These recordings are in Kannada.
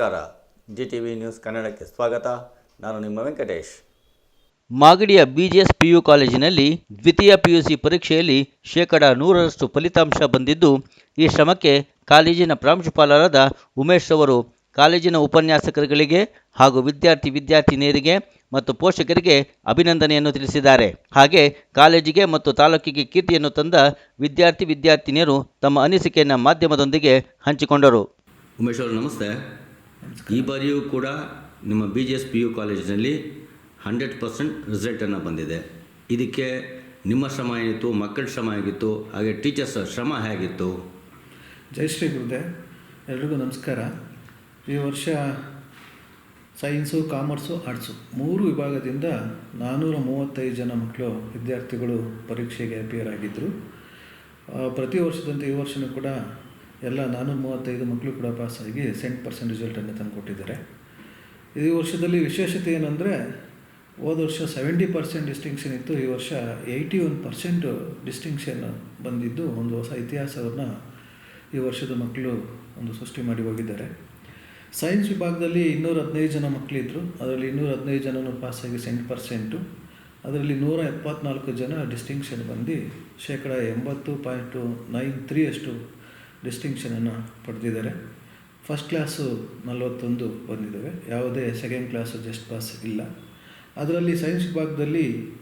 ನಮಸ್ಕಾರ. ಜಿ ಟಿ ವಿ ನ್ಯೂಸ್ ಕನ್ನಡಕ್ಕೆ ಸ್ವಾಗತ. ನಾನು ನಿಮ್ಮ ವೆಂಕಟೇಶ್. ಮಾಗಡಿಯ ಬಿಜಿಎಸ್ ಪಿಯು ಕಾಲೇಜಿನಲ್ಲಿ ದ್ವಿತೀಯ ಪಿಯುಸಿ ಪರೀಕ್ಷೆಯಲ್ಲಿ ಶೇಕಡ ನೂರರಷ್ಟು ಫಲಿತಾಂಶ ಬಂದಿದ್ದು ಈ ಶ್ರಮಕ್ಕೆ ಕಾಲೇಜಿನ ಪ್ರಾಂಶುಪಾಲರಾದ ಉಮೇಶ್ ಅವರು ಕಾಲೇಜಿನ ಉಪನ್ಯಾಸಕರುಗಳಿಗೆ ಹಾಗೂ ವಿದ್ಯಾರ್ಥಿ ವಿದ್ಯಾರ್ಥಿನಿಯರಿಗೆ ಮತ್ತು ಪೋಷಕರಿಗೆ ಅಭಿನಂದನೆಯನ್ನು ತಿಳಿಸಿದ್ದಾರೆ. ಹಾಗೆ ಕಾಲೇಜಿಗೆ ಮತ್ತು ತಾಲೂಕಿಗೆ ಕೀರ್ತಿಯನ್ನು ತಂದ ವಿದ್ಯಾರ್ಥಿ ವಿದ್ಯಾರ್ಥಿನಿಯರು ತಮ್ಮ ಅನಿಸಿಕೆಯನ್ನು ಮಾಧ್ಯಮದೊಂದಿಗೆ ಹಂಚಿಕೊಂಡರು. ಉಮೇಶ್ ಅವರು ನಮಸ್ತೆ. ಈ ಬಾರಿಯೂ ಕೂಡ ನಿಮ್ಮ B G S P U ಕಾಲೇಜಿನಲ್ಲಿ ಹಂಡ್ರೆಡ್ ಪರ್ಸೆಂಟ್ ರಿಸಲ್ಟನ್ನು ಬಂದಿದೆ. ಇದಕ್ಕೆ ನಿಮ್ಮ ಶ್ರಮ ಏನಿತ್ತು, ಮಕ್ಕಳ ಶ್ರಮ ಆಗಿತ್ತು ಹಾಗೆ ಟೀಚರ್ಸ್ ಶ್ರಮ ಹೇಗಿತ್ತು? ಜೈ ಶ್ರೀ ಗುರುದೆ, ಎಲ್ರಿಗೂ ನಮಸ್ಕಾರ. ಈ ವರ್ಷ ಸೈನ್ಸು ಕಾಮರ್ಸು ಆರ್ಟ್ಸು ಮೂರು ವಿಭಾಗದಿಂದ ನಾನ್ನೂರ ಮೂವತ್ತೈದು ಜನ ಮಕ್ಕಳು ವಿದ್ಯಾರ್ಥಿಗಳು ಪರೀಕ್ಷೆಗೆ ಅಪಿಯರ್ ಆಗಿದ್ದರು ಪ್ರತಿ ವರ್ಷದಂತೆ ಈ ವರ್ಷವೂ ಕೂಡ ಎಲ್ಲ ನಾನ್ನೂರ ಮೂವತ್ತೈದು ಮಕ್ಕಳು ಕೂಡ ಪಾಸಾಗಿ ಸೆಂಟ್ ಪರ್ಸೆಂಟ್ ರಿಸಲ್ಟನ್ನು ತಂದುಕೊಟ್ಟಿದ್ದಾರೆ. ಈ ವರ್ಷದಲ್ಲಿ ವಿಶೇಷತೆ ಏನಂದರೆ, ಹೋದ ವರ್ಷ ಸೆವೆಂಟಿ ಪರ್ಸೆಂಟ್ ಡಿಸ್ಟಿಂಕ್ಷನ್ ಇತ್ತು, ಈ ವರ್ಷ ಏಯ್ಟಿ ಒನ್ ಪರ್ಸೆಂಟ್ ಡಿಸ್ಟಿಂಕ್ಷನ್ ಬಂದಿದ್ದು ಒಂದು ಹೊಸ ಇತಿಹಾಸವನ್ನು ಈ ವರ್ಷದ ಮಕ್ಕಳು ಒಂದು ಸೃಷ್ಟಿ ಮಾಡಿ ಹೋಗಿದ್ದಾರೆ. ಸೈನ್ಸ್ ವಿಭಾಗದಲ್ಲಿ ಇನ್ನೂರ ಹದಿನೈದು ಜನ ಮಕ್ಕಳಿದ್ದರು ಅದರಲ್ಲಿ ಇನ್ನೂರ ಹದಿನೈದು ಜನನೂ ಪಾಸಾಗಿ ಸೆಂಟ್ ಪರ್ಸೆಂಟು ಅದರಲ್ಲಿ ನೂರ ಎಪ್ಪತ್ನಾಲ್ಕು ಜನ ಡಿಸ್ಟಿಂಕ್ಷನ್ ಬಂದು ಶೇಕಡ ಎಂಬತ್ತು ಪಾಯಿಂಟು ನೈನ್ ತ್ರೀ ಅಷ್ಟು ಡಿಸ್ಟಿಂಕ್ಷನನ್ನು ಪಡೆದಿದ್ದಾರೆ. ಫಸ್ಟ್ ಕ್ಲಾಸು ನಲವತ್ತೊಂದು ಬಂದಿದ್ದಾವೆ. ಯಾವುದೇ ಸೆಕೆಂಡ್ ಕ್ಲಾಸು ಜಸ್ಟ್ ಪಾಸ್ ಇಲ್ಲ. ಅದರಲ್ಲಿ ಸೈನ್ಸ್ ವಿಭಾಗದಲ್ಲಿ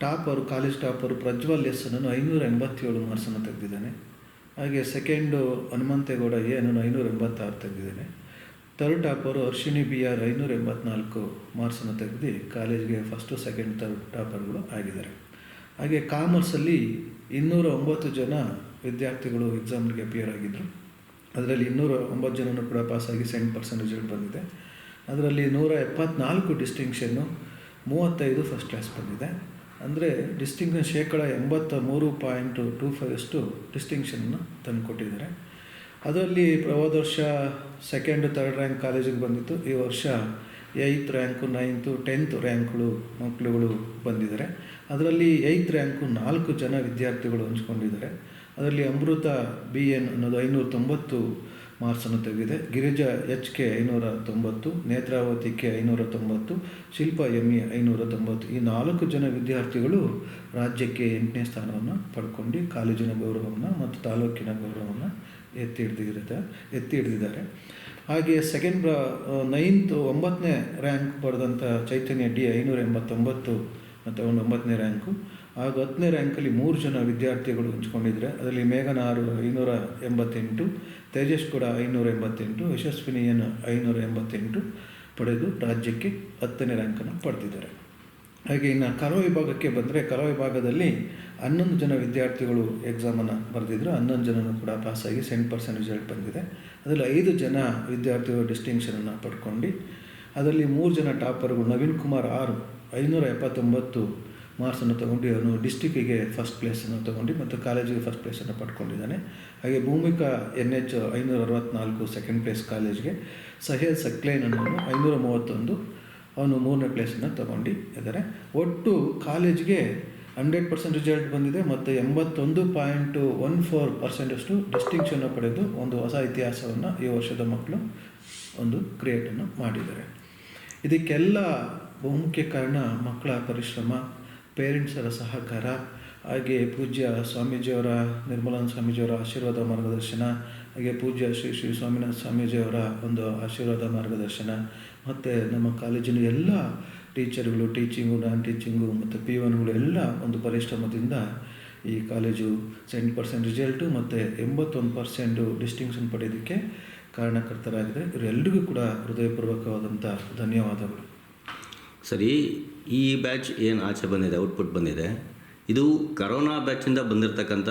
topper, college topper Prajwal S ಅನ್ನೋನು ಐನೂರ ಎಂಬತ್ತೇಳು ಮಾರ್ಕ್ಸನ್ನು ತೆಗೆದಿದ್ದಾನೆ. ಹಾಗೆ ಸೆಕೆಂಡು ಹನುಮಂತೇಗೌಡ ಎ ಅನ್ನೋನು ಐನೂರ ಎಂಬತ್ತಾರು ತೆಗೆದಿದ್ದಾನೆ. Third topper Arshini B R ಐನೂರ ಎಂಬತ್ನಾಲ್ಕು ಮಾರ್ಕ್ಸನ್ನು ತೆಗೆದು ಕಾಲೇಜ್ಗೆ ಫಸ್ಟು, ಸೆಕೆಂಡ್, ಥರ್ಡ್ ಟಾಪರ್ಗಳು ಆಗಿದ್ದಾರೆ. ಹಾಗೆ ಕಾಮರ್ಸಲ್ಲಿ ಇನ್ನೂರ ಒಂಬತ್ತು ಜನ ವಿದ್ಯಾರ್ಥಿಗಳು ಎಕ್ಸಾಮ್ಗೆ ಅಪಿಯರ್ ಆಗಿದ್ದರು ಅದರಲ್ಲಿ ಇನ್ನೂರ ಒಂಬತ್ತು ಜನನು ಕೂಡ ಪಾಸಾಗಿ ಸೆವೆನ್ ಪರ್ಸೆಂಟ್ ರಿಸಲ್ಟ್ ಬಂದಿದೆ. ಅದರಲ್ಲಿ ನೂರ ಎಪ್ಪತ್ನಾಲ್ಕು ಡಿಸ್ಟಿಂಕ್ಷನ್ನು ಮೂವತ್ತೈದು ಫಸ್ಟ್ ಕ್ಲಾಸ್ ಬಂದಿದೆ. ಅಂದರೆ ಡಿಸ್ಟಿಂಕ್ಷನ್ ಶೇಕಡ ಎಂಬತ್ತ ಮೂರು ಪಾಯಿಂಟ್ ಟೂ ಫೈವ್ ಅಷ್ಟು ಡಿಸ್ಟಿಂಕ್ಷನನ್ನು ತಂದುಕೊಟ್ಟಿದ್ದಾರೆ. ಅದರಲ್ಲಿ ಹೋದ ವರ್ಷ ಸೆಕೆಂಡ್ ತರ್ಡ್ ರ್ಯಾಂಕ್ ಕಾಲೇಜಿಗೆ ಬಂದಿತ್ತು. ಈ ವರ್ಷ ಏಯ್ತ್ ರ್ಯಾಂಕು ನೈನ್ತು ಟೆಂತ್ ರ್ಯಾಂಕ್ಗಳು ಮಕ್ಕಳುಗಳು ಬಂದಿದ್ದಾರೆ. ಅದರಲ್ಲಿ ಏಯ್ತ್ ರ್ಯಾಂಕು ನಾಲ್ಕು ಜನ ವಿದ್ಯಾರ್ಥಿಗಳು ಹಂಚ್ಕೊಂಡಿದ್ದಾರೆ. ಅದರಲ್ಲಿ ಅಮೃತ ಬಿ ಎನ್ ಅನ್ನೋದು ಐನೂರ ತೊಂಬತ್ತು ಮಾರ್ಕ್ಸನ್ನು ತೆಗೆದಿದೆ. ಗಿರಿಜಾ ಎಚ್ ಕೆ ಐನೂರ ತೊಂಬತ್ತು, ನೇತ್ರಾವತಿ ಕೆ ಐನೂರ ತೊಂಬತ್ತು, ಶಿಲ್ಪ ಎಂ ಎ ಐನೂರ ತೊಂಬತ್ತು. ಈ ನಾಲ್ಕು ಜನ ವಿದ್ಯಾರ್ಥಿಗಳು ರಾಜ್ಯಕ್ಕೆ ಎಂಟನೇ ಸ್ಥಾನವನ್ನು ಪಡ್ಕೊಂಡು ಕಾಲೇಜಿನ ಗೌರವವನ್ನು ಮತ್ತು ತಾಲೂಕಿನ ಗೌರವವನ್ನು ಎತ್ತಿ ಹಿಡ್ದಿರುತ್ತೆ ಎತ್ತಿ ಹಿಡಿದಿದ್ದಾರೆ ಹಾಗೆ ಸೆಕೆಂಡ್ ನೈನ್ತ್, ಒಂಬತ್ತನೇ ರ್ಯಾಂಕ್ ಪಡೆದಂಥ ಚೈತನ್ಯ ಡಿ ಐನೂರ ಎಂಬತ್ತೊಂಬತ್ತು ಮತ್ತು ಅವನು ಒಂಬತ್ತನೇ ರ್ಯಾಂಕು. ಹಾಗೂ ಹತ್ತನೇ ರ್ಯಾಂಕಲ್ಲಿ ಮೂರು ಜನ ವಿದ್ಯಾರ್ಥಿಗಳು ಹಂಚ್ಕೊಂಡಿದ್ದರೆ ಅದರಲ್ಲಿ ಮೇಘನಾರು ಐನೂರ ಎಂಬತ್ತೆಂಟು, ತೇಜಸ್ ಕೂಡ ಐನೂರ ಎಂಬತ್ತೆಂಟು ಯಶಸ್ವಿನಿಯನ್ನು ಐನೂರ ಎಂಬತ್ತೆಂಟು ಪಡೆದು ರಾಜ್ಯಕ್ಕೆ ಹತ್ತನೇ ರ್ಯಾಂಕನ್ನು ಪಡೆದಿದ್ದಾರೆ. ಹಾಗೆ ಇನ್ನು ಕಲಾ ವಿಭಾಗಕ್ಕೆ ಬಂದರೆ ಕಲಾ ವಿಭಾಗದಲ್ಲಿ ಹನ್ನೊಂದು ಜನ ವಿದ್ಯಾರ್ಥಿಗಳು ಎಕ್ಸಾಮನ್ನು ಬರೆದಿದ್ದರು ಹನ್ನೊಂದು ಜನನು ಕೂಡ ಪಾಸಾಗಿ ಸೆಂಟ್ ಪರ್ಸೆಂಟ್ ರಿಸಲ್ಟ್ ಬಂದಿದೆ. ಅದರಲ್ಲಿ ಐದು ಜನ ವಿದ್ಯಾರ್ಥಿಗಳು ಡಿಸ್ಟಿಂಕ್ಷನನ್ನು ಪಡ್ಕೊಂಡು, ಅದರಲ್ಲಿ ಮೂರು ಜನ ಟಾಪರ್ಗಳು ನವೀನ್ ಕುಮಾರ್ ಆರು, ಐನೂರ ಎಪ್ಪತ್ತೊಂಬತ್ತು ಮಾರ್ಕ್ಸನ್ನು ತಗೊಂಡು ಅವನು ಡಿಸ್ಟಿಕ್ಕಿಗೆ ಫಸ್ಟ್ ಪ್ಲೇಸನ್ನು ತಗೊಂಡು ಮತ್ತು ಕಾಲೇಜಿಗೆ ಫಸ್ಟ್ ಪ್ಲೇಸನ್ನು ಪಡ್ಕೊಂಡಿದ್ದಾನೆ. ಹಾಗೆ ಭೂಮಿಕಾ ಎನ್ ಎಚ್ ಐನೂರ ಅರವತ್ತ್ನಾಲ್ಕು ಸೆಕೆಂಡ್ ಪ್ಲೇಸ್ ಕಾಲೇಜ್ಗೆ ಸಹೇಲ್ ಸಕ್ಲೇನ್ ಅನ್ನೋನು ಐನೂರ ಮೂವತ್ತೊಂದು, ಅವನು ಮೂರನೇ ಪ್ಲೇಸನ್ನು ತಗೊಂಡು ಇದ್ದಾರೆ. ಒಟ್ಟು ಕಾಲೇಜ್ಗೆ ಹಂಡ್ರೆಡ್ ಪರ್ಸೆಂಟ್ ರಿಸಲ್ಟ್ ಬಂದಿದೆ ಮತ್ತು ಎಂಬತ್ತೊಂದು ಪಾಯಿಂಟು ಒನ್ ಫೋರ್ ಪರ್ಸೆಂಟಷ್ಟು ಡಿಸ್ಟಿಂಕ್ಷನ್ನು ಪಡೆದು ಒಂದು ಹೊಸ ಇತಿಹಾಸವನ್ನು ಈ ವರ್ಷದ ಮಕ್ಕಳು ಒಂದು ಕ್ರಿಯೇಟನ್ನು ಮಾಡಿದ್ದಾರೆ. ಇದಕ್ಕೆಲ್ಲ ಬಹುಮುಖ್ಯ ಕಾರಣ ಮಕ್ಕಳ ಪರಿಶ್ರಮ ಪೇರೆಂಟ್ಸರ ಸಹಕಾರ, ಹಾಗೆ ಪೂಜ್ಯ ಸ್ವಾಮೀಜಿಯವರ, ನಿರ್ಮಲಾನಂದ ಸ್ವಾಮೀಜಿಯವರ ಆಶೀರ್ವಾದ ಮಾರ್ಗದರ್ಶನ, ಹಾಗೆ ಪೂಜ್ಯ ಶ್ರೀ ಶ್ರೀ ಸ್ವಾಮಿನಾಥ ಸ್ವಾಮೀಜಿಯವರ ಒಂದು ಆಶೀರ್ವಾದ ಮಾರ್ಗದರ್ಶನ, ಮತ್ತು ನಮ್ಮ ಕಾಲೇಜಿನ ಎಲ್ಲ ಟೀಚರ್ಗಳು, ಟೀಚಿಂಗು ನಾನ್ ಟೀಚಿಂಗು ಮತ್ತು ಪಿ ಒನ್ಗಳು ಎಲ್ಲ ಒಂದು ಪರಿಶ್ರಮದಿಂದ ಈ ಕಾಲೇಜು ಸೆಂಟ್ ಪರ್ಸೆಂಟ್ ರಿಸಲ್ಟು ಮತ್ತು ಎಂಬತ್ತೊಂದು ಪರ್ಸೆಂಟು ಡಿಸ್ಟಿಂಕ್ಷನ್ ಪಡೆಯೋದಕ್ಕೆ ಕಾರಣಕರ್ತರಾಗಿದೆ ಇವರೆಲ್ಲರಿಗೂ ಕೂಡ ಹೃದಯಪೂರ್ವಕವಾದಂಥ ಧನ್ಯವಾದಗಳು. ಸರಿ ಈ ಬ್ಯಾಚ್ ಏನು ಆಚೆ ಬಂದಿದೆ, ಔಟ್ಪುಟ್ ಬಂದಿದೆ, ಇದು ಕರೋನಾ ಬ್ಯಾಚಿಂದ ಬಂದಿರತಕ್ಕಂಥ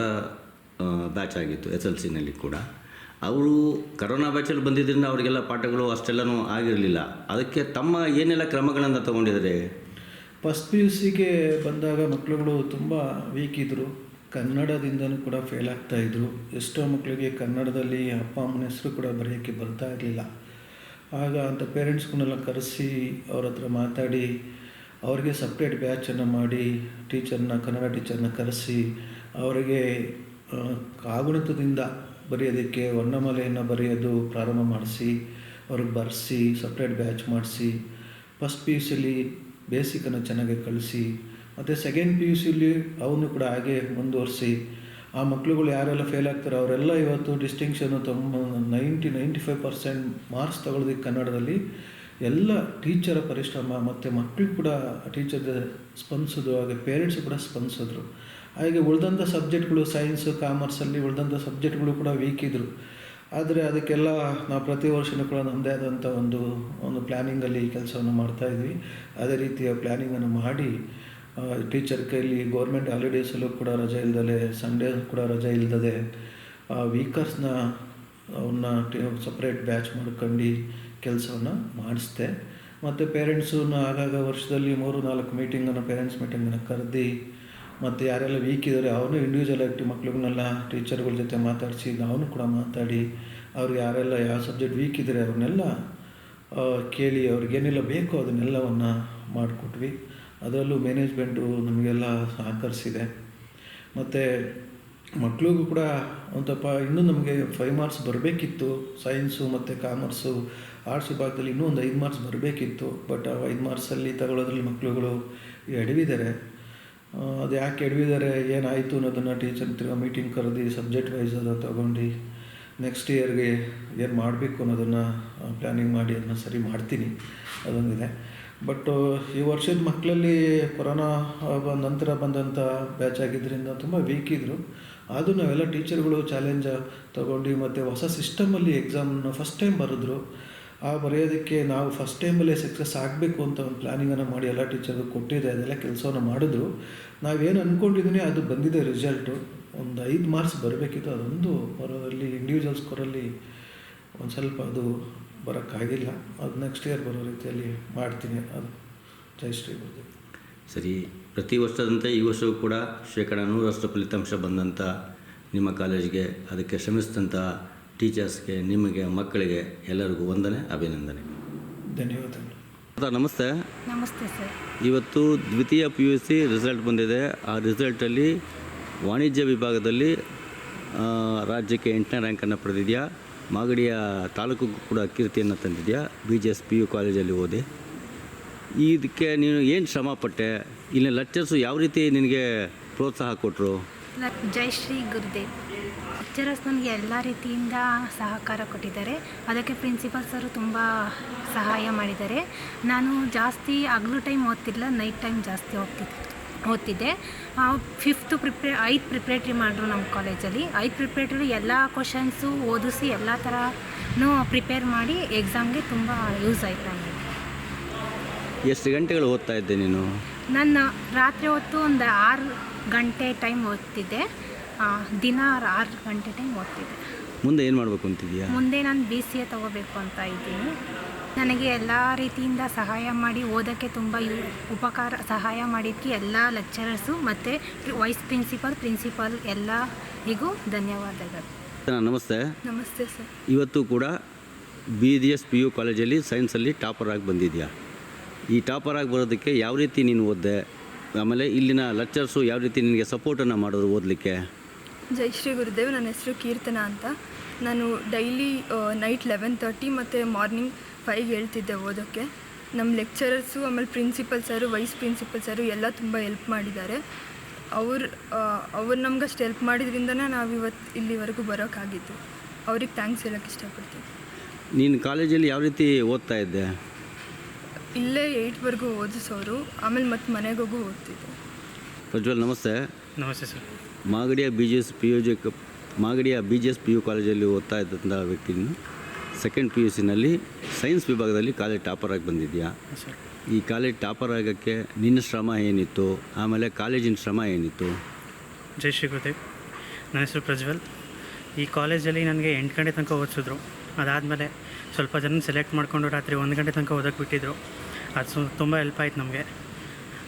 ಬ್ಯಾಚ್ ಆಗಿತ್ತು, ಎಸ್ ಎಲ್ ಸಿನಲ್ಲಿ ಕೂಡ. ಅವರು ಕರೋನಾ ಬ್ಯಾಚಲ್ಲಿ ಬಂದಿದ್ದರಿಂದ ಅವರಿಗೆಲ್ಲ ಪಾಠಗಳು ಅಷ್ಟೆಲ್ಲನೂ ಆಗಿರಲಿಲ್ಲ. ಅದಕ್ಕೆ ತಮ್ಮ ಏನೆಲ್ಲ ಕ್ರಮಗಳನ್ನು ತಗೊಂಡಿದ್ದಾರೆ? ಫಸ್ಟ್ ಪಿ ಯು ಸಿಗೆ ಬಂದಾಗ ಮಕ್ಕಳುಗಳು ತುಂಬ ವೀಕ್ ಇದ್ದರು ಕನ್ನಡದಿಂದನೂ ಕೂಡ ಫೇಲ್ ಆಗ್ತಾಯಿದ್ರು ಎಷ್ಟೋ ಮಕ್ಕಳಿಗೆ ಕನ್ನಡದಲ್ಲಿ ಅಪ್ಪ, ಅಮ್ಮನ ಹೆಸರು ಕೂಡ ಬರೆಯೋಕ್ಕೆ ಬರ್ತಾ ಇರಲಿಲ್ಲ. ಆಗ ಅಂಥ ಪೇರೆಂಟ್ಸ್ಗಳನ್ನೆಲ್ಲ ಕರೆಸಿ ಅವ್ರ ಹತ್ರ ಮಾತಾಡಿ ಅವ್ರಿಗೆ ಸಪ್ರೇಟ್ ಬ್ಯಾಚನ್ನು ಮಾಡಿ ಟೀಚರ್ನ ಕನ್ನಡ ಟೀಚರ್ನ ಕರೆಸಿ, ಅವರಿಗೆ ಕಾಗುಣಿತದಿಂದ ಬರೆಯೋದಕ್ಕೆ ವರ್ಣಮಾಲೆಯನ್ನು ಬರೆಯೋದು ಪ್ರಾರಂಭ ಮಾಡಿಸಿ, ಅವ್ರಿಗೆ ಬರೆಸಿ ಸಪ್ರೇಟ್ ಬ್ಯಾಚ್ ಮಾಡಿಸಿ ಫಸ್ಟ್ ಪಿ ಯು ಸಿಲಿ ಬೇಸಿಕನ್ನು ಚೆನ್ನಾಗಿ ಕಳಿಸಿ ಮತ್ತು ಸೆಕೆಂಡ್ ಪಿ ಯು ಸಿಲಿ ಅವನು ಕೂಡ ಹಾಗೆ ಮುಂದುವರಿಸಿ. ಆ ಮಕ್ಕಳುಗಳು ಯಾರೆಲ್ಲ ಫೇಲ್ ಆಗ್ತಾರೋ ಅವರೆಲ್ಲ ಇವತ್ತು ಡಿಸ್ಟಿಂಕ್ಷನು ತುಂಬ ninety ninety five percent marks ತಗೊಳ್ಳೋದಕ್ಕೆ ಕನ್ನಡದಲ್ಲಿ ಎಲ್ಲ ಟೀಚರ ಪರಿಶ್ರಮ ಮತ್ತು ಮಕ್ಕಳು ಕೂಡ ಟೀಚರ್ ಸ್ಪಂದಿಸಿದ್ರು ಹಾಗೆ ಪೇರೆಂಟ್ಸು ಕೂಡ ಸ್ಪಂದಿಸಿದ್ರು. ಹಾಗೆ ಉಳಿದಂಥ ಸಬ್ಜೆಕ್ಟ್ಗಳು ಸೈನ್ಸ್ ಕಾಮರ್ಸಲ್ಲಿ ಉಳಿದಂಥ ಸಬ್ಜೆಕ್ಟ್ಗಳು ಕೂಡ ವೀಕ್ ಇದ್ದರು ಆದರೆ ಅದಕ್ಕೆಲ್ಲ ನಾವು ಪ್ರತಿ ವರ್ಷವೂ ಕೂಡ ನಮ್ಮದೇ ಆದಂಥ ಒಂದು ಒಂದು ಪ್ಲ್ಯಾನಿಂಗಲ್ಲಿ ಕೆಲಸವನ್ನು ಮಾಡ್ತಾಯಿದ್ವಿ ಅದೇ ರೀತಿಯ ಪ್ಲ್ಯಾನಿಂಗನ್ನು ಮಾಡಿ ಟೀಚರ್ ಕೈಲಿ ಗೌರ್ಮೆಂಟ್ ಹಾಲಿಡೇಸಲ್ಲೂ ಕೂಡ ರಜೆ ಇಲ್ದಲೆ ಸಂಡೇ ಕೂಡ ರಜೆ ಇಲ್ದದೆ ವೀಕರ್ಸ್ನ ಅವನ್ನ ಸಪ್ರೇಟ್ ಬ್ಯಾಚ್ ಮಾಡ್ಕೊಂಡು ಕೆಲಸವನ್ನು ಮಾಡಿಸ್ದೆ. ಮತ್ತು ಪೇರೆಂಟ್ಸನ್ನ ಆಗಾಗ ವರ್ಷದಲ್ಲಿ ಮೂರು, ನಾಲ್ಕು ಮೀಟಿಂಗನ್ನು ಪೇರೆಂಟ್ಸ್ ಮೀಟಿಂಗನ್ನು ಕರೆದು, ಮತ್ತು ಯಾರೆಲ್ಲ ವೀಕ್ ಇದ್ದಾರೆ ಅವನು ಇಂಡಿವಿಜುವಲ್ ಆಗಿ ಮಕ್ಳುಗಳನ್ನೆಲ್ಲ ಟೀಚರ್ಗಳ ಜೊತೆ ಮಾತಾಡಿಸಿ ನಾವು ಕೂಡ ಮಾತಾಡಿ, ಅವ್ರು ಯಾರೆಲ್ಲ ಯಾವ ಸಬ್ಜೆಕ್ಟ್ ವೀಕ್ ಇದ್ದರೆ ಅವ್ರನ್ನೆಲ್ಲ ಕೇಳಿ ಅವ್ರಿಗೇನೆಲ್ಲ ಬೇಕೋ ಅದನ್ನೆಲ್ಲವನ್ನು ಮಾಡಿಕೊಟ್ವಿ. ಅದರಲ್ಲೂ ಮ್ಯಾನೇಜ್ಮೆಂಟು ನಮಗೆಲ್ಲ ಸಹಕರಿಸಿದೆ. ಮತ್ತು ಮಕ್ಳಿಗೂ ಕೂಡ ಒಂದಪ್ಪ ಇನ್ನೂ ನಮಗೆ ಫೈವ್ ಮಾರ್ಕ್ಸ್ ಬರಬೇಕಿತ್ತು. ಸೈನ್ಸು ಮತ್ತು ಕಾಮರ್ಸು ಆರ್ಟ್ಸ್ ವಿಭಾಗದಲ್ಲಿ ಇನ್ನೂ ಒಂದು ಐದು ಮಾರ್ಕ್ಸ್ ಬರಬೇಕಿತ್ತು ಬಟ್ ಆ ಐದು ಮಾರ್ಕ್ಸಲ್ಲಿ ತಗೊಳ್ಳೋದ್ರಲ್ಲಿ ಮಕ್ಕಳುಗಳು ಎಡವಿದ್ದಾರೆ. ಅದು ಯಾಕೆ ಎಡವಿದ್ದಾರೆ, ಏನಾಯಿತು ಅನ್ನೋದನ್ನು ಟೀಚರ್ ತಿರ್ಗಿ ಮೀಟಿಂಗ್ ಕರೆದು ಸಬ್ಜೆಕ್ಟ್ ವೈಸ್ ಅದು ತೊಗೊಂಡು ನೆಕ್ಸ್ಟ್ ಇಯರ್ಗೆ ಏನು ಮಾಡಬೇಕು ಅನ್ನೋದನ್ನು ಪ್ಲ್ಯಾನಿಂಗ್ ಮಾಡಿ ಅದನ್ನು ಸರಿ ಮಾಡ್ತೀನಿ, ಅದೊಂದಿದೆ. ಬಟ್ ಈ ವರ್ಷದ ಮಕ್ಕಳಲ್ಲಿ ಕೊರೋನಾ ನಂತರ ಬಂದಂಥ ಬ್ಯಾಚ್ ಆಗಿದ್ದರಿಂದ ತುಂಬ ವೀಕ್ ಇದ್ದರು ಆದರೂ ನಾವೆಲ್ಲ ಟೀಚರ್ಗಳು ಚಾಲೆಂಜ್ ತಗೊಂಡು ಮತ್ತು ಹೊಸ ಸಿಸ್ಟಮಲ್ಲಿ ಎಕ್ಸಾಮ್ನ ಫಸ್ಟ್ ಟೈಮ್ ಬರೆದ್ರು. ಆ ಬರೆಯೋದಕ್ಕೆ ನಾವು ಫಸ್ಟ್ ಟೈಮಲ್ಲೇ ಸಕ್ಸಸ್ ಆಗಬೇಕು ಅಂತ ಒಂದು ಪ್ಲ್ಯಾನಿಂಗನ್ನು ಮಾಡಿ ಎಲ್ಲ ಟೀಚರ್ಗೂ ಕೊಟ್ಟಿದೆ ಅದೆಲ್ಲ ಕೆಲಸವನ್ನು ಮಾಡಿದ್ರು. ನಾವೇನು ಅಂದ್ಕೊಂಡಿದ್ದೀನಿ ಅದು ಬಂದಿದೆ ರಿಸಲ್ಟು ಒಂದು ಐದು ಮಾರ್ಕ್ಸ್ ಬರಬೇಕಿತ್ತು, ಅದೊಂದು ಬರೋರಲ್ಲಿ ಇಂಡಿವಿಜುವಲ್ ಸ್ಕೋರಲ್ಲಿ ಒಂದು ಸ್ವಲ್ಪ ಅದು ಬರೋಕ್ಕಾಗಿಲ್ಲ. ಅದು ನೆಕ್ಸ್ಟ್ ಇಯರ್ ಬರೋ ರೀತಿಯಲ್ಲಿ ಮಾಡ್ತೀನಿ. ಅದು ಜಯಶ್ರೀ ಶ್ರೀ ಗುರುದೇವ್. ಸರಿ, ಪ್ರತಿ ವರ್ಷದಂತೆ ಈ ವರ್ಷವೂ ಕೂಡ ಶೇಕಡ ನೂರಷ್ಟು ಫಲಿತಾಂಶ ಬಂದಂಥ ನಿಮ್ಮ ಕಾಲೇಜಿಗೆ ಅದಕ್ಕೆ ಶ್ರಮಿಸಿದಂಥ ಟೀಚರ್ಸ್ಗೆ ನಿಮಗೆ ಮಕ್ಕಳಿಗೆ ಎಲ್ಲರಿಗೂ ವಂದನೆ ಅಭಿನಂದನೆ. ಧನ್ಯವಾದಗಳು. ಸರ್, ನಮಸ್ತೆ. ನಮಸ್ತೆ ಸರ್. ಇವತ್ತು ದ್ವಿತೀಯ ಪಿ ಯು ಸಿ ರಿಸಲ್ಟ್ ಬಂದಿದೆ. ಆ ರಿಸಲ್ಟಲ್ಲಿ ವಾಣಿಜ್ಯ ವಿಭಾಗದಲ್ಲಿ ರಾಜ್ಯಕ್ಕೆ ಎಂಟನೇ ರ್ಯಾಂಕನ್ನು ಪಡೆದಿದೆಯಾ? ಮಾಗಡಿಯ ತಾಲೂಕು ಕೂಡ ಕೀರ್ತಿಯನ್ನು ತಂದಿದೆಯಾ? B G S P U ಕಾಲೇಜಲ್ಲಿ ಓದಿ. ಇದಕ್ಕೆ ನೀನು ಏನು ಶ್ರಮಪಟ್ಟೆ? ಇಲ್ಲಿ ಲೆಕ್ಚರ್ಸು ಯಾವ ರೀತಿ ನಿನಗೆ ಪ್ರೋತ್ಸಾಹ ಕೊಟ್ಟರು ಜೈಶ್ರೀ ಜೈ ಶ್ರೀ ಗುರುದೇವ್. ಲೆಕ್ಚರರ್ಸ್ ನನಗೆ ಎಲ್ಲ ರೀತಿಯಿಂದ ಸಹಕಾರ ಕೊಟ್ಟಿದ್ದಾರೆ. ಅದಕ್ಕೆ ಪ್ರಿನ್ಸಿಪಲ್ ಸರು ತುಂಬ ಸಹಾಯ ಮಾಡಿದ್ದಾರೆ. ನಾನು ಜಾಸ್ತಿ ಹಗಲು ಟೈಮ್ ಓದ್ತಿಲ್ಲ ನೈಟ್ ಟೈಮ್ ಜಾಸ್ತಿ ಹೋಗ್ತಿದ್ದೆ ಓದ್ತಿದ್ದೆ. ಫಿಫ್ತು ಪ್ರಿಪ್ರೇ ಐದು ಪ್ರಿಪ್ರೇಟ್ರಿ ಮಾಡಿದ್ರು ನಮ್ಮ ಕಾಲೇಜಲ್ಲಿ. ಐದು ಪ್ರಿಪ್ರೇಟ್ರಿ ಎಲ್ಲ ಕ್ವಶನ್ಸು ಓದಿಸಿ ಎಲ್ಲ ಥರನೂ ಪ್ರಿಪೇರ್ ಮಾಡಿ ಎಕ್ಸಾಮ್ಗೆ ತುಂಬ ಯೂಸ್ ಆಯಿತು ನನಗೆ ಎಷ್ಟು ಗಂಟೆಗಳು ಓದ್ತಾ ಇದ್ದೆ ನೀನು? ನಾನು ರಾತ್ರಿ ಹೊತ್ತು ಒಂದು ಆರು ಗಂಟೆ ಟೈಮ್ ಓದ್ತಿದ್ದೆ. ದಿನ ಆರು ಗಂಟೆ ಟೈಮ್ ಓದ್ತಿದ್ದೆ. ಮುಂದೆ ಏನು ಮಾಡಬೇಕು ಅಂತಿದೆಯಾ ಮುಂದೆ ನಾನು ಬಿ ಸಿ ಎ ತೊಗೋಬೇಕು ಅಂತ ಇದ್ದೀನಿ. ನನಗೆ ಎಲ್ಲ ರೀತಿಯಿಂದ ಸಹಾಯ ಮಾಡಿ ಓದೋಕ್ಕೆ ತುಂಬ ಯು ಉಪಕಾರ ಸಹಾಯ ಮಾಡಿದ್ದಕ್ಕೆ ಎಲ್ಲ ಲೆಕ್ಚರರ್ಸು ಮತ್ತು ವೈಸ್ ಪ್ರಿನ್ಸಿಪಾಲ್ ಪ್ರಿನ್ಸಿಪಲ್ ಎಲ್ಲರಿಗೂ ಧನ್ಯವಾದಗಳು. ನಮಸ್ತೆ. ನಮಸ್ತೆ ಸರ್. ಇವತ್ತು ಕೂಡ B D S P U ಕಾಲೇಜಲ್ಲಿ ಸೈನ್ಸಲ್ಲಿ ಟಾಪರ್ ಆಗಿ ಬಂದಿದೆಯಾ ಈ ಟಾಪರ್ ಆಗಿ ಬರೋದಕ್ಕೆ ಯಾವ ರೀತಿ ನೀನು ಓದಿದೆ? ಆಮೇಲೆ ಇಲ್ಲಿನ ಲೆಕ್ಚರ್ಸು ಯಾವ ರೀತಿ ನಿನಗೆ ಸಪೋರ್ಟನ್ನು ಮಾಡೋರು ಓದಲಿಕ್ಕೆ? ಜೈ ಶ್ರೀ ಗುರುದೇವ್ ನನ್ನ ಹೆಸರು ಕೀರ್ತನ ಅಂತ. ನಾನು ಡೈಲಿ ನೈಟ್ ಲೆವೆನ್ ತರ್ಟಿ ಮತ್ತು ಮಾರ್ನಿಂಗ್ ಫೈವ್ಗೆ ಹೇಳ್ತಿದ್ದೆ ಓದೋಕ್ಕೆ. ನಮ್ಮ ಲೆಕ್ಚರರ್ಸು ಆಮೇಲೆ principal sir vice principal sir ಎಲ್ಲ ತುಂಬ ಹೆಲ್ಪ್ ಮಾಡಿದ್ದಾರೆ. ಅವ್ರು ಅವ್ರು ನಮ್ಗೆ ಅಷ್ಟು ಹೆಲ್ಪ್ ಮಾಡಿದ್ರಿಂದನೇ ನಾವು ಇವತ್ತು ಇಲ್ಲಿವರೆಗೂ ಬರೋಕ್ಕಾಗಿತ್ತು ಅವ್ರಿಗೆ ಥ್ಯಾಂಕ್ಸ್ ಹೇಳೋಕ್ಕೆ ಇಷ್ಟಪಡ್ತೀನಿ. ನೀನು ಕಾಲೇಜಲ್ಲಿ ಯಾವ ರೀತಿ ಓದ್ತಾ ಇದ್ದೆ? ಇಲ್ಲೇ ಏಯ್ಟ್ವರೆಗೂ ಓದಿಸೋರು ಆಮೇಲೆ ಮತ್ತೆ ಮನೆಗೋಗು ಓದ್ತಿದ್ದೆ. ಪ್ರಜ್ವಲ್ ನಮಸ್ತೆ. ನಮಸ್ತೆ sir. ಮಾಗಡಿಯ B G S P U G ಮಾಗಡಿಯ B G S P U ಕಾಲೇಜಲ್ಲಿ ಓದ್ತಾ ಇದ್ದಂಥ ವ್ಯಕ್ತಿನ ಸೆಕೆಂಡ್ ಪಿ ಯು ಸಿನಲ್ಲಿ ಸೈನ್ಸ್ ವಿಭಾಗದಲ್ಲಿ ಕಾಲೇಜ್ ಟಾಪರ್ ಆಗಿ ಬಂದಿದೆಯಾ? ಈ ಕಾಲೇಜ್ ಟಾಪರ್ ಆಗೋಕ್ಕೆ ನಿನ್ನ ಶ್ರಮ ಏನಿತ್ತು? ಆಮೇಲೆ ಕಾಲೇಜಿನ ಶ್ರಮ ಏನಿತ್ತು? ಜೈ ಶ್ರೀ ಗುರುದೇವ್. ನನ್ನ ಹೆಸರು ಪ್ರಜ್ವಲ್. ಈ ಕಾಲೇಜಲ್ಲಿ ನನಗೆ ಎಂಟು ಗಂಟೆ ತನಕ ಓದಿಸಿದ್ರು. ಅದಾದಮೇಲೆ ಸ್ವಲ್ಪ ಜನ ಸೆಲೆಕ್ಟ್ ಮಾಡಿಕೊಂಡು ರಾತ್ರಿ ಒಂದು ಗಂಟೆ ತನಕ ಓದಕ್ಕೆ ಬಿಟ್ಟಿದ್ರು. ಅದು ತುಂಬ ಹೆಲ್ಪ್ ಆಯ್ತು ನಮಗೆ.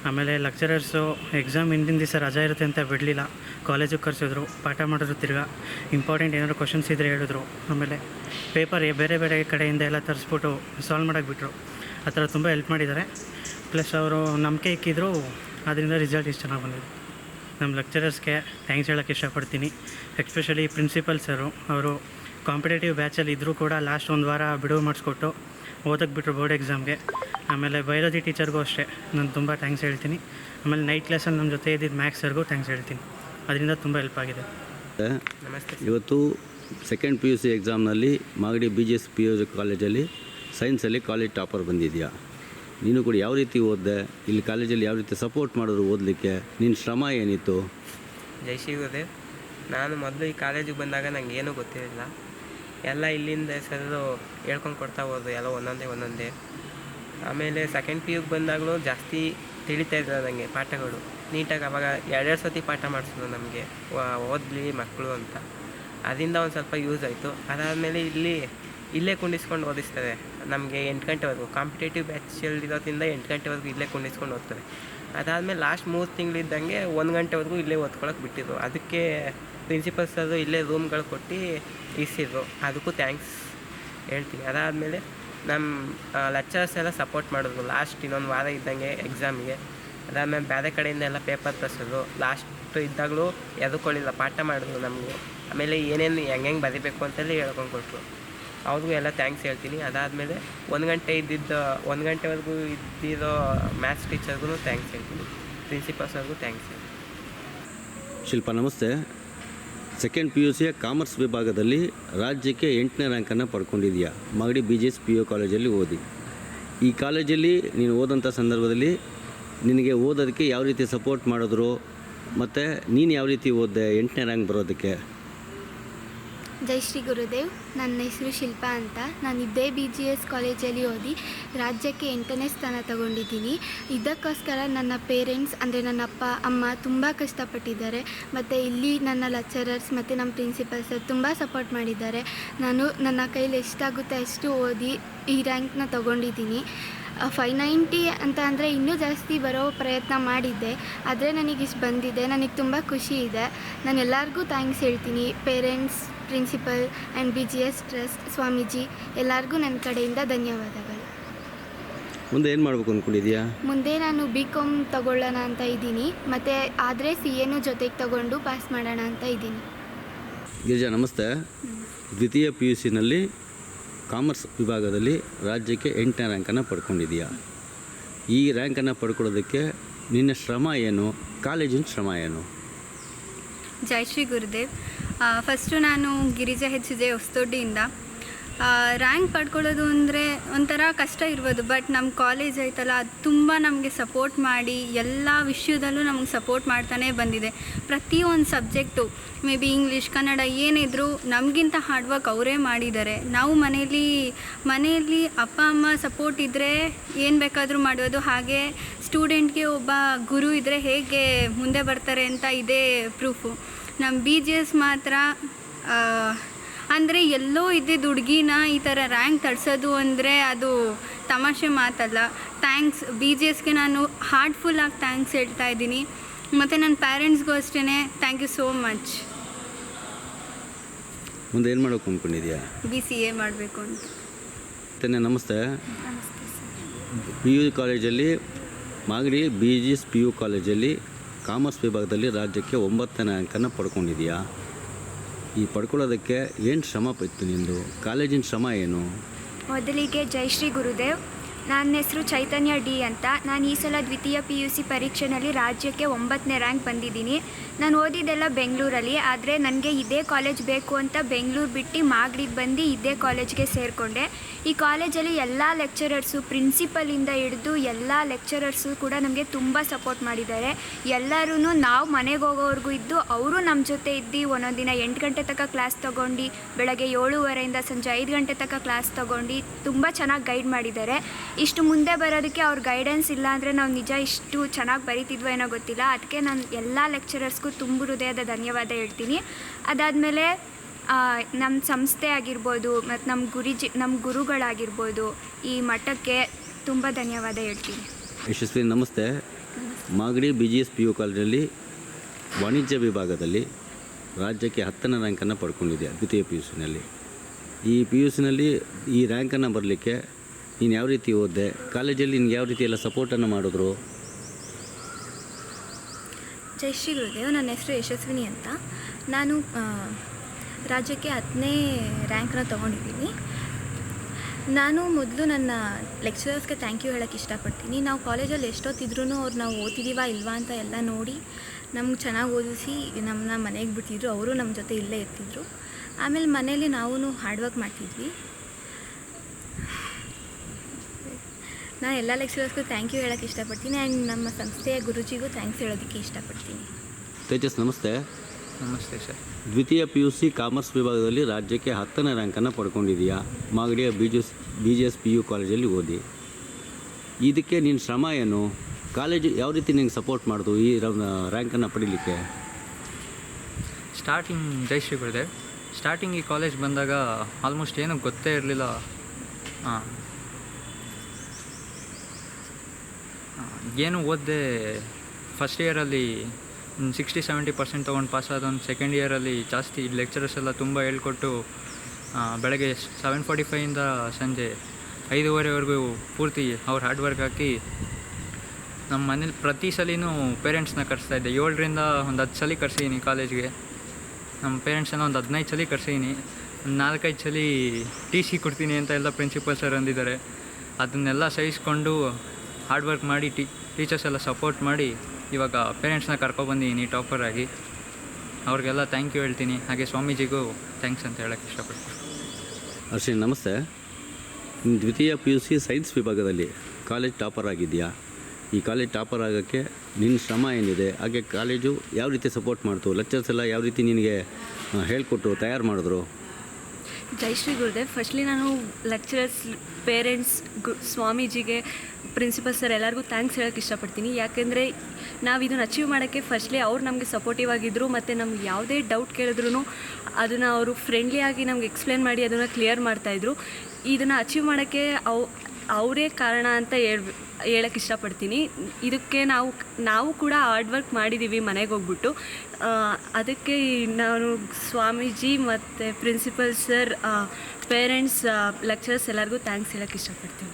ಆಮೇಲೆ ಲೆಕ್ಚರರ್ಸು ಎಕ್ಸಾಮ್ ಹಿಂದಿನ ದಿವಸ ರಜಾ ಇರುತ್ತೆ ಅಂತ ಬಿಡಲಿಲ್ಲ. ಕಾಲೇಜಿಗೆ ಕರೆಸಿದ್ರು, ಪಾಠ ಮಾಡಿದ್ರು ತಿರ್ಗಾ. ಇಂಪಾರ್ಟೆಂಟ್ ಏನಾದ್ರು ಕ್ವಶನ್ಸ್ ಇದ್ದರೆ ಹೇಳಿದ್ರು. ಆಮೇಲೆ ಪೇಪರ್ ಬೇರೆ ಬೇರೆ ಕಡೆಯಿಂದ ಎಲ್ಲ ತರಿಸ್ಬಿಟ್ಟು ಸಾಲ್ವ್ ಮಾಡೋಕ್ಕೆ ಬಿಟ್ಟರು ಆ ಥರ ತುಂಬ ಹೆಲ್ಪ್ ಮಾಡಿದ್ದಾರೆ. ಪ್ಲಸ್ ಅವರು ನಂಬಿಕೆ ಇಕ್ಕಿದ್ರು, ಅದರಿಂದ ರಿಸಲ್ಟ್ ಇಷ್ಟು ಚೆನ್ನಾಗಿ ಬಂದಿದೆ. ನಮ್ಮ ಲೆಕ್ಚರರ್ಸ್ಗೆ ಥ್ಯಾಂಕ್ಸ್ ಹೇಳೋಕ್ಕೆ ಇಷ್ಟಪಡ್ತೀನಿ. ಎಕ್ಸ್ಪೆಷಲಿ ಪ್ರಿನ್ಸಿಪಲ್ ಸರು ಅವರು ಕಾಂಪಿಟೇಟಿವ್ ಬ್ಯಾಚಲ್ಲಿ ಇದ್ದರೂ ಕೂಡ ಲಾಸ್ಟ್ ಒಂದು ವಾರ ಬಿಡುವು ಮಾಡಿಸ್ಕೊಟ್ಟು ಓದಕ್ಕೆ ಬಿಟ್ಟರು ಬೋರ್ಡ್ ಎಕ್ಸಾಮ್ಗೆ. ಆಮೇಲೆ ಬಯಾಲಜಿ ಟೀಚರ್ಗೂ ಅಷ್ಟೇ. ನಾನು ತುಂಬ ಥ್ಯಾಂಕ್ಸ್ ಹೇಳ್ತೀನಿ. ಆಮೇಲೆ ನೈಟ್ ಕ್ಲಾಸಲ್ಲಿ ನಮ್ಮ ಜೊತೆ ಇದ್ದಿದ್ದು ಮ್ಯಾಥ್ಸ್ ಸರ್ಗೂ ಥ್ಯಾಂಕ್ಸ್ ಹೇಳ್ತೀನಿ. ಅದರಿಂದ ತುಂಬ ಹೆಲ್ಪ್ ಆಗಿದೆ. ಇವತ್ತು second P U C ಎಕ್ಸಾಮ್ನಲ್ಲಿ Magadi B G S P U C ಕಾಲೇಜಲ್ಲಿ ಸೈನ್ಸಲ್ಲಿ ಕಾಲೇಜ್ ಟಾಪರ್ ಬಂದಿದೆಯಾ? ನೀನು ಕೂಡ ಯಾವ ರೀತಿ ಓದಿದೆ? ಇಲ್ಲಿ ಕಾಲೇಜಲ್ಲಿ ಯಾವ ರೀತಿ ಸಪೋರ್ಟ್ ಮಾಡಿದ್ರು ಓದಲಿಕ್ಕೆ? ನಿನ್ನ ಶ್ರಮ ಏನಿತ್ತು? ಜೈ ಶ್ರೀ ಗುರುದೇವ್ ನಾನು ಮೊದಲು ಈ ಕಾಲೇಜಿಗೆ ಬಂದಾಗ ನಂಗೆ ಏನೂ ಗೊತ್ತಿರಲಿಲ್ಲ. ಎಲ್ಲ ಇಲ್ಲಿಂದ ಸರಿದು ಹೇಳ್ಕೊಂಡು ಕೊಡ್ತಾ ಹೋದ್ರು ಎಲ್ಲ ಒಂದೊಂದೇ ಒಂದೊಂದೇ. ಆಮೇಲೆ ಸೆಕೆಂಡ್ ಪಿ ಯುಗೆ ಬಂದಾಗಲೂ ಜಾಸ್ತಿ ತಿಳಿತಾ ಇದ್ದ ನನಗೆ ಪಾಠಗಳು. ನೀಟಾಗಿ ಅವಾಗ ಎರಡೆರಡು ಸತಿ ಪಾಠ ಮಾಡಿಸಿದ್ರು ನಮಗೆ ಓದಲಿ ಮಕ್ಕಳು ಅಂತ. ಅದರಿಂದ ಒಂದು ಸ್ವಲ್ಪ ಯೂಸ್ ಆಯಿತು. ಅದಾದಮೇಲೆ ಇಲ್ಲಿ, ಇಲ್ಲೇ ಕುಂಡಿಸ್ಕೊಂಡು ಓದಿಸ್ತಾರೆ ನಮಗೆ ಎಂಟು ಗಂಟೆವರೆಗೂ ಕಾಂಪಿಟೇಟಿವ್ ಬ್ಯಾಚಲ್ಲಿರೋದ್ರಿಂದ ಎಂಟು ಗಂಟೆವರೆಗೂ ಇಲ್ಲೇ ಕುಂಡಿಸ್ಕೊಂಡು ಓದ್ತಾರೆ ಅದಾದಮೇಲೆ ಲಾಸ್ಟ್ ಮೂರು ತಿಂಗಳಿದ್ದಂಗೆ ಒಂದು ಗಂಟೆವರೆಗೂ ಇಲ್ಲೇ ಓದ್ಕೊಳಕ್ಕೆ ಬಿಟ್ಟಿದ್ರು. ಅದಕ್ಕೆ ಪ್ರಿನ್ಸಿಪಲ್ ಸರ್ ಇಲ್ಲೇ ರೂಮ್ಗಳು ಕೊಟ್ಟು ಇಸಿದ್ರು ಅದಕ್ಕೂ ಥ್ಯಾಂಕ್ಸ್ ಹೇಳ್ತೀನಿ. ಅದಾದಮೇಲೆ ನಮ್ಮ ಲೆಕ್ಚರ್ಸ್ ಎಲ್ಲ ಸಪೋರ್ಟ್ ಮಾಡಿದ್ರು. ಲಾಸ್ಟ್ ಇನ್ನೊಂದು ವಾರ ಇದ್ದಂಗೆ ಎಕ್ಸಾಮಿಗೆ ಅದಾದಮೇಲೆ ಬೇರೆ ಕಡೆಯಿಂದ ಎಲ್ಲ ಪೇಪರ್ ತರಿಸಿದ್ರು ಲಾಸ್ಟ್ ಇದ್ದಾಗಲೂ ಎದುಕೊಳ್ಳಿಲ್ಲ ಪಾಠ ಮಾಡಿದ್ರು ನಮಗೆ. ಆಮೇಲೆ ಏನೇನು ಹೆಂಗೆ ಬರಿಬೇಕು ಅಂತೇಳಿ ಹೇಳ್ಕೊಂಡು ಕೊಟ್ಟರು ಅವ್ರಿಗೂ ಎಲ್ಲ ಥ್ಯಾಂಕ್ಸ್ ಹೇಳ್ತೀನಿ. ಅದಾದಮೇಲೆ ಒಂದು ಗಂಟೆ ಇದ್ದಿದ್ದ, ಒಂದು ಗಂಟೆವರೆಗೂ ಇದ್ದಿರೋ ಮ್ಯಾಥ್ಸ್ ಟೀಚರ್ಗೂ ಥ್ಯಾಂಕ್ಸ್ ಹೇಳ್ತೀನಿ. ಪ್ರಿನ್ಸಿಪಲ್ ಸರ್ಗೂ ಥ್ಯಾಂಕ್ಸ್ ಹೇಳ್ತೀನಿ. ಶಿಲ್ಪ, ನಮಸ್ತೆ. ಸೆಕೆಂಡ್ ಪಿ ಯು ಸಿಯ ಕಾಮರ್ಸ್ ವಿಭಾಗದಲ್ಲಿ ರಾಜ್ಯಕ್ಕೆ ಎಂಟನೇ ರ್ಯಾಂಕನ್ನು ಪಡ್ಕೊಂಡಿದೆಯಾ Magadi B G S P U ಕಾಲೇಜಲ್ಲಿ ಓದಿ. ಈ ಕಾಲೇಜಲ್ಲಿ ನೀನು ಓದಂಥ ಸಂದರ್ಭದಲ್ಲಿ ನಿನಗೆ ಓದೋದಕ್ಕೆ ಯಾವ ರೀತಿ ಸಪೋರ್ಟ್ ಮಾಡಿದ್ರು? ಮತ್ತು ನೀನು ಯಾವ ರೀತಿ ಓದಿದೆ? ಎಂಟನೇ ರ್ಯಾಂಕ್ ಬರೋದಕ್ಕೆ? ಜೈ ಶ್ರೀ ಗುರುದೇವ್. ನನ್ನ ಹೆಸರು ಶಿಲ್ಪಾ ಅಂತ. ನಾನು ಇದೇ ಬಿ ಜಿ ಎಸ್ ಕಾಲೇಜಲ್ಲಿ ಓದಿ ರಾಜ್ಯಕ್ಕೆ ಎಂಟನೇ ಸ್ಥಾನ ತಗೊಂಡಿದ್ದೀನಿ. ಇದಕ್ಕೋಸ್ಕರ ನನ್ನ ಪೇರೆಂಟ್ಸ್ ಅಂದರೆ ನನ್ನ ಅಪ್ಪ, ಅಮ್ಮ ತುಂಬ ಕಷ್ಟಪಟ್ಟಿದ್ದಾರೆ. ಮತ್ತು ಇಲ್ಲಿ ನನ್ನ ಲೆಕ್ಚರರ್ಸ್ ಮತ್ತು ನಮ್ಮ ಪ್ರಿನ್ಸಿಪಲ್ ಸರ್ ತುಂಬ ಸಪೋರ್ಟ್ ಮಾಡಿದ್ದಾರೆ. ನಾನು ನನ್ನ ಕೈಲಿ ಎಷ್ಟಾಗುತ್ತೆ ಅಷ್ಟು ಓದಿ ಈ ರ್ಯಾಂಕ್ನ ತಗೊಂಡಿದ್ದೀನಿ. ಫೈ ನೈಂಟಿ ಅಂತ ಅಂದರೆ ಇನ್ನೂ ಜಾಸ್ತಿ ಬರೋ ಪ್ರಯತ್ನ ಮಾಡಿದ್ದೆ. ಆದರೆ ನನಗೆ ಇಷ್ಟು ಬಂದಿದೆ. ನನಗೆ ತುಂಬ ಖುಷಿ ಇದೆ. ನಾನು ಎಲ್ಲರಿಗೂ ಥ್ಯಾಂಕ್ಸ್ ಹೇಳ್ತೀನಿ. Parents principal and B G S trust Swamiji ಎಲ್ಲರಿಗೂ ನನ್ನ ಕಡೆಯಿಂದ ಧನ್ಯವಾದಗಳು. ಮುಂದೆ ಏನು ಮಾಡಬೇಕು ಅಂದ್ಕೊಂಡಿದ್ಯಾ ಮುಂದೆ ನಾನು ಬಿ ಕಾಮ್ ತಗೊಳ್ಳೋಣ ಅಂತ ಇದ್ದೀನಿ. ಮತ್ತು ಆದರೆ ಸಿ ಎನೂ ಜೊತೆಗೆ ತಗೊಂಡು ಪಾಸ್ ಮಾಡೋಣ ಅಂತ ಇದ್ದೀನಿ. ಗಿರಿಜಾ ನಮಸ್ತೆ. ದ್ವಿತೀಯ ಪಿ ಯು ಸಿನಲ್ಲಿ ಕಾಮರ್ಸ್ ವಿಭಾಗದಲ್ಲಿ ರಾಜ್ಯಕ್ಕೆ ಎಂಟನೇ ರ್ಯಾಂಕನ್ನು ಪಡ್ಕೊಂಡಿದೆಯಾ? ಈ ರ್ಯಾಂಕನ್ನು ಪಡ್ಕೊಳ್ಳೋದಕ್ಕೆ ನಿನ್ನ ಶ್ರಮ ಏನು? ಕಾಲೇಜಿನ ಶ್ರಮ ಏನು? ಜೈ ಶ್ರೀ ಗುರುದೇವ್. ಫಸ್ಟು ನಾನು ಗಿರಿಜಾ ಹೆಚ್ ಜೆ ಹೊಸದೊಡ್ಡಿಯಿಂದ. ರ್ಯಾಂಕ್ ಪಡ್ಕೊಳ್ಳೋದು ಅಂದರೆ ಒಂಥರ ಕಷ್ಟ ಇರ್ಬೋದು ಬಟ್ ನಮ್ಮ ಕಾಲೇಜ್ ಐತಲ್ಲ ಅದು ತುಂಬ ನಮಗೆ ಸಪೋರ್ಟ್ ಮಾಡಿ ಎಲ್ಲ ವಿಷಯದಲ್ಲೂ ನಮಗೆ ಸಪೋರ್ಟ್ ಮಾಡ್ತಾನೆ ಬಂದಿದೆ. ಪ್ರತಿಯೊಂದು subject may be English Kannada ಏನಿದ್ರು ನಮಗಿಂತ ಹಾರ್ಡ್ ವರ್ಕ್ ಅವರೇ ಮಾಡಿದ್ದಾರೆ. ನಾವು ಮನೇಲಿ ಮನೆಯಲ್ಲಿ ಅಪ್ಪ, ಅಮ್ಮ ಸಪೋರ್ಟ್ ಇದ್ದರೆ ಏನು ಬೇಕಾದರೂ ಮಾಡೋದು. ಹಾಗೆ ಸ್ಟೂಡೆಂಟ್ಗೆ ಒಬ್ಬ ಗುರು ಇದ್ದರೆ ಹೇಗೆ ಮುಂದೆ ಬರ್ತಾರೆ ಅಂತ ಇದೇ ಪ್ರೂಫು ನಮ್ಮ ಬಿ ಜಿ ಎಸ್ ಮಾತ್ರ ಅಂದರೆ ಎಲ್ಲೋ ಇದ್ದಿದ್ದ ಹುಡುಗಿನ ಈ ಥರ ರ್ಯಾಂಕ್ ತಡ್ಸೋದು ಅಂದರೆ ಅದು ತಮಾಷೆ ಮಾತಲ್ಲ. ಥ್ಯಾಂಕ್ಸ್ ಬಿ ಜಿ ಎಸ್ಗೆ ನಾನು ಹಾರ್ಟ್ಫುಲ್ಲಾಗಿ ಥ್ಯಾಂಕ್ಸ್ ಹೇಳ್ತಾ ಇದ್ದೀನಿ. ಮತ್ತು ನನ್ನ ಪ್ಯಾರೆಂಟ್ಸ್ಗೂ ಅಷ್ಟೇ ಥ್ಯಾಂಕ್ ಯು ಸೋ ಮಚ್ ಮುಂದೆ ಏನು ಮಾಡೋಕೆ ಅಂದ್ಕೊಂಡಿದ್ಯಾ ಬಿ ಸಿ ಎ ಮಾಡಬೇಕು ಅಂತ. ಮತ್ತೆ ನಮಸ್ತೆ. ಪಿ ಯು ಕಾಲೇಜಲ್ಲಿ Magadi B G S P U ಕಾಲೇಜಲ್ಲಿ ಕಾಮರ್ಸ್ ವಿಭಾಗದಲ್ಲಿ ರಾಜ್ಯಕ್ಕೆ ಒಂಬತ್ತನೇ ಅಂಕನ ಪಡ್ಕೊಂಡಿದೆಯಾ ಈ ಪಡ್ಕೊಳ್ಳೋದಕ್ಕೆ ಏನು ಶ್ರಮ ಇತ್ತು ನಿಂದು? ಕಾಲೇಜಿನ ಶ್ರಮ ಏನು? ಮೊದಲಿಗೆ ಜೈ ಶ್ರೀ ಗುರುದೇವ್. ನನ್ನ ಹೆಸರು ಚೈತನ್ಯ ಡಿ ಅಂತ. ನಾನು ಈ ಸಲ ದ್ವಿತೀಯ ಪಿ ಯು ಸಿ ಪರೀಕ್ಷೆನಲ್ಲಿ ರಾಜ್ಯಕ್ಕೆ ಒಂಬತ್ತನೇ ರ್ಯಾಂಕ್ ಬಂದಿದ್ದೀನಿ. ನಾನು ಓದಿದ್ದೆಲ್ಲ ಬೆಂಗಳೂರಲ್ಲಿ, ಆದರೆ ನನಗೆ ಇದೇ ಕಾಲೇಜ್ ಬೇಕು ಅಂತ ಬೆಂಗಳೂರು ಬಿಟ್ಟು ಮಾಗಡಿಗೆ ಬಂದು ಇದೇ ಕಾಲೇಜ್ಗೆ ಸೇರಿಕೊಂಡೆ. ಈ ಕಾಲೇಜಲ್ಲಿ ಎಲ್ಲ ಲೆಕ್ಚರರ್ಸು ಪ್ರಿನ್ಸಿಪಲಿಂದ ಹಿಡಿದು ಎಲ್ಲ ಲೆಕ್ಚರರ್ಸು ಕೂಡ ನಮಗೆ ತುಂಬ ಸಪೋರ್ಟ್ ಮಾಡಿದ್ದಾರೆ. ಎಲ್ಲರೂ ನಾವು ಮನೆಗೆ ಹೋಗೋವರೆಗೂ ಇದ್ದು ಅವರು ನಮ್ಮ ಜೊತೆ ಇದ್ದು ಒಂದೊಂದು ದಿನ ಎಂಟು ಗಂಟೆ ತನಕ ಕ್ಲಾಸ್ ತೊಗೊಂಡು, ಬೆಳಗ್ಗೆ ಏಳುವರೆಯಿಂದ ಸಂಜೆ ಐದು ಗಂಟೆ ತನಕ ಕ್ಲಾಸ್ ತೊಗೊಂಡು ತುಂಬ ಚೆನ್ನಾಗಿ ಗೈಡ್ ಮಾಡಿದ್ದಾರೆ. ಇಷ್ಟು ಮುಂದೆ ಬರೋದಕ್ಕೆ ಅವ್ರ ಗೈಡೆನ್ಸ್ ಇಲ್ಲ ಅಂದರೆ ನಾವು ನಿಜ ಇಷ್ಟು ಚೆನ್ನಾಗಿ ಬರೀತಿದ್ವೋ ಏನೋ ಗೊತ್ತಿಲ್ಲ. ಅದಕ್ಕೆ ನಾನು ಎಲ್ಲ ಲೆಕ್ಚರರ್ಸ್ಗೂ ತುಂಬ ಹೃದಯದ ಧನ್ಯವಾದ ಹೇಳ್ತೀನಿ. ಅದಾದಮೇಲೆ ನಮ್ಮ ಸಂಸ್ಥೆ ಆಗಿರ್ಬೋದು ಮತ್ತು ನಮ್ಮ ಗುರಿಜಿ ನಮ್ಮ ಗುರುಗಳಾಗಿರ್ಬೋದು ಈ ಮಠಕ್ಕೆ ತುಂಬ ಧನ್ಯವಾದ ಹೇಳ್ತೀನಿ. ಯಶಸ್ವಿ, ನಮಸ್ತೆ. Magadi B G S P U ಕಾಲೇಜಲ್ಲಿ ವಾಣಿಜ್ಯ ವಿಭಾಗದಲ್ಲಿ ರಾಜ್ಯಕ್ಕೆ ಹತ್ತನೇ ರ್ಯಾಂಕನ್ನು ಪಡ್ಕೊಂಡಿದೆ ದ್ವಿತೀಯ ಪಿ ಯು ಸಿನಲ್ಲಿ ಈ ಪಿ ಯು ಸಿನಲ್ಲಿ ಈ ರ್ಯಾಂಕನ್ನು ಬರಲಿಕ್ಕೆ ನೀನು ಯಾವ ರೀತಿ ಓದಿದೆ? ಕಾಲೇಜಲ್ಲಿ ನಿನ್ಗೆ ಯಾವ ರೀತಿ ಎಲ್ಲ ಸಪೋರ್ಟನ್ನು ಮಾಡಿದ್ರು? ಜೈ ಶ್ರೀ ಗುರುದೇವ್, ನನ್ನ ಹೆಸರು ಯಶಸ್ವಿನಿ ಅಂತ. ನಾನು ರಾಜ್ಯಕ್ಕೆ ಹತ್ತನೇ ರ್ಯಾಂಕ್ನ ತೊಗೊಂಡಿದ್ದೀನಿ. ನಾನು ಮೊದಲು ನನ್ನ ಲೆಕ್ಚರರ್ಸ್ಗೆ ಥ್ಯಾಂಕ್ ಯು ಹೇಳೋಕ್ಕೆ ಇಷ್ಟಪಡ್ತೀನಿ. ನಾವು ಕಾಲೇಜಲ್ಲಿ ಎಷ್ಟೊತ್ತಿದ್ರೂ ಅವ್ರು ನಾವು ಓದ್ತಿದ್ದೀವಾ ಇಲ್ವಾ ಅಂತ ಎಲ್ಲ ನೋಡಿ ನಮ್ಗೆ ಚೆನ್ನಾಗಿ ಓದಿಸಿ ನಮ್ಮನ್ನ ಮನೆಗೆ ಬಿಟ್ಟಿದ್ರು. ಅವರು ನಮ್ಮ ಜೊತೆ ಇಲ್ಲೇ ಇರ್ತಿದ್ರು. ಆಮೇಲೆ ಮನೇಲಿ ನಾವು ಹಾರ್ಡ್ ವರ್ಕ್ ಮಾಡ್ತಿದ್ವಿ. ನಾನು ಎಲ್ಲ ಲೆಕ್ಚರರ್ಸ್ಗೂ ಥ್ಯಾಂಕ್ ಯು ಹೇಳೋಕ್ಕೆ ಇಷ್ಟಪಡ್ತೀನಿ ಆ್ಯಂಡ್ ನಮ್ಮ ಸಂಸ್ಥೆಯ ಗುರುಜಿಗೂ ಥ್ಯಾಂಕ್ಸ್ ಹೇಳೋದಕ್ಕೆ ಇಷ್ಟಪಡ್ತೀನಿ. ತೇಜಸ್ ನಮಸ್ತೆ. ನಮಸ್ತೆ ಸರ್. ದ್ವಿತೀಯ ಪಿ ಯು ಸಿ ಕಾಮರ್ಸ್ ವಿಭಾಗದಲ್ಲಿ ರಾಜ್ಯಕ್ಕೆ ಹತ್ತನೇ ರ್ಯಾಂಕನ್ನು ಪಡ್ಕೊಂಡಿದೀಯಾ ಮಾಗಡಿಯ B G S B G S P U ಕಾಲೇಜಲ್ಲಿ ಓದಿ. ಇದಕ್ಕೆ ನಿನ್ನ ಶ್ರಮ ಏನು? ಕಾಲೇಜು ಯಾವ ರೀತಿ ನಿಂಗೆ ಸಪೋರ್ಟ್ ಮಾಡಿದು ಈ ರ್ಯಾಂಕನ್ನು ಪಡೀಲಿಕ್ಕೆ? ಸ್ಟಾರ್ಟಿಂಗ್ ಜೈ ಶ್ರೀ ಗುರುದೇವ್. ಸ್ಟಾರ್ಟಿಂಗ್ ಈ ಕಾಲೇಜ್ ಬಂದಾಗ ಆಲ್ಮೋಸ್ಟ್ ಏನೂ ಗೊತ್ತೇ ಇರಲಿಲ್ಲ. ಏನು ಓದಿದೆ ಫಸ್ಟ್ ಇಯರಲ್ಲಿ ಸಿಕ್ಸ್ಟಿ ಸೆವೆಂಟಿ ಪರ್ಸೆಂಟ್ ತೊಗೊಂಡು ಪಾಸ್ ಆದೊಂದು ಸೆಕೆಂಡ್ ಇಯರಲ್ಲಿ ಜಾಸ್ತಿ ಲೆಕ್ಚರರ್ಸ್ ಎಲ್ಲ ತುಂಬ ಹೇಳ್ಕೊಟ್ಟು ಬೆಳಗ್ಗೆ ಸೆವೆನ್ ಫಾರ್ಟಿ ಫೈವಿಂದ ಸಂಜೆ ಐದೂವರೆವರೆಗೂ ಪೂರ್ತಿ ಅವ್ರು ಹಾರ್ಡ್ ವರ್ಕ್ ಹಾಕಿ ನಮ್ಮ ಮನೇಲಿ ಪ್ರತಿ ಸಲಿನೂ ಪೇರೆಂಟ್ಸ್ನ ಕರೆಸ್ತಾ ಇದ್ದೆ. ಏಳರಿಂದ ಒಂದು ಹತ್ತು ಸಲ ಕರ್ಸಿದ್ದೀನಿ ಕಾಲೇಜ್ಗೆ ನಮ್ಮ ಪೇರೆಂಟ್ಸನ್ನು ಒಂದು ಹದಿನೈದು ಸಲ ಕರ್ಸಿದ್ದೀನಿ ಒಂದು ನಾಲ್ಕೈದು ಸಲ ಟಿ ಸಿ ಕೊಡ್ತೀನಿ ಅಂತ ಎಲ್ಲ ಪ್ರಿನ್ಸಿಪಲ್ ಸರ್ ಅಂದಿದ್ದಾರೆ. ಅದನ್ನೆಲ್ಲ ಸಹಿಸ್ಕೊಂಡು ಹಾರ್ಡ್ ವರ್ಕ್ ಮಾಡಿ ಟೀ ಟೀಚರ್ಸ್ ಎಲ್ಲ ಸಪೋರ್ಟ್ ಮಾಡಿ ಇವಾಗ ಪೇರೆಂಟ್ಸ್ನ ಕರ್ಕೊಬಂದಿದ್ದೀನಿ ಆಗಿ ಅವ್ರಿಗೆಲ್ಲ ಥ್ಯಾಂಕ್ ಯು ಹೇಳ್ತೀನಿ. ಹಾಗೆ ಸ್ವಾಮೀಜಿಗೂ ಥ್ಯಾಂಕ್ಸ್ ಅಂತ ಹೇಳೋಕ್ಕೆ ಇಷ್ಟಪಡ್ತೀನಿ. ಹರ್ಷಿ, ನಮಸ್ತೆ. ನಿಮ್ಮ ದ್ವಿತೀಯ ಪಿ ಯು ಸಿ ಸೈನ್ಸ್ ವಿಭಾಗದಲ್ಲಿ ಕಾಲೇಜ್ ಟಾಪರ್ ಆಗಿದೆಯಾ ಈ ಕಾಲೇಜ್ ಟಾಪರ್ ಆಗೋಕ್ಕೆ ನಿನ್ನ ಶ್ರಮ ಏನಿದೆ? ಹಾಗೆ ಕಾಲೇಜು ಯಾವ ರೀತಿ ಸಪೋರ್ಟ್ ಮಾಡ್ತು? ಲೆಕ್ಚರ್ಸ್ ಎಲ್ಲ ಯಾವ ರೀತಿ ನಿನಗೆ ಹೇಳಿಕೊಟ್ರು, ತಯಾರು ಮಾಡಿದ್ರು? ಜೈ ಶ್ರೀ ಗುರುದೇವ್. ಫಸ್ಟ್ಲಿ ನಾನು ಲೆಕ್ಚರರ್ಸ್ ಪೇರೆಂಟ್ಸ್ ಗು, ಸ್ವಾಮೀಜಿಗೆ ಪ್ರಿನ್ಸಿಪಲ್ ಸರ್ ಎಲ್ಲರಿಗೂ ಥ್ಯಾಂಕ್ಸ್ ಹೇಳೋಕ್ಕೆ ಇಷ್ಟಪಡ್ತೀನಿ. ಯಾಕೆಂದರೆ ನಾವು ಇದನ್ನು ಅಚೀವ್ ಮಾಡೋಕ್ಕೆ ಫಸ್ಟ್ಲಿ ಅವ್ರು ನಮಗೆ ಸಪೋರ್ಟಿವ್ ಆಗಿದ್ದರು ಮತ್ತು ನಮ್ಗೆ ಯಾವುದೇ ಡೌಟ್ ಕೇಳಿದ್ರು ಅದನ್ನು ಅವರು ಫ್ರೆಂಡ್ಲಿಯಾಗಿ ನಮ್ಗೆ ಎಕ್ಸ್ಪ್ಲೇನ್ ಮಾಡಿ, ಅದನ್ನು ಕ್ಲಿಯರ್ ಮಾಡ್ತಾಯಿದ್ರು ಇದನ್ನು ಅಚೀವ್ ಮಾಡೋಕ್ಕೆ ಅವು ಅವರೇ ಕಾರಣ ಅಂತ ಹೇಳ್ ಹೇಳಕ್ಕೆ ಇಷ್ಟಪಡ್ತೀನಿ. ಇದಕ್ಕೆ ನಾವು ನಾವು ಕೂಡ ಹಾರ್ಡ್ ವರ್ಕ್ ಮಾಡಿದ್ದೀವಿ ಮನೆಗೆ ಹೋಗ್ಬಿಟ್ಟು. ಅದಕ್ಕೆ ನಾನು ಸ್ವಾಮೀಜಿ ಮತ್ತು ಪ್ರಿನ್ಸಿಪಲ್ ಸರ್ ಪೇರೆಂಟ್ಸ್ ಲೆಕ್ಚರ್ಸ್ ಎಲ್ಲರಿಗೂ ಥ್ಯಾಂಕ್ಸ್ ಹೇಳಕ್ಕೆ ಇಷ್ಟಪಡ್ತೀನಿ.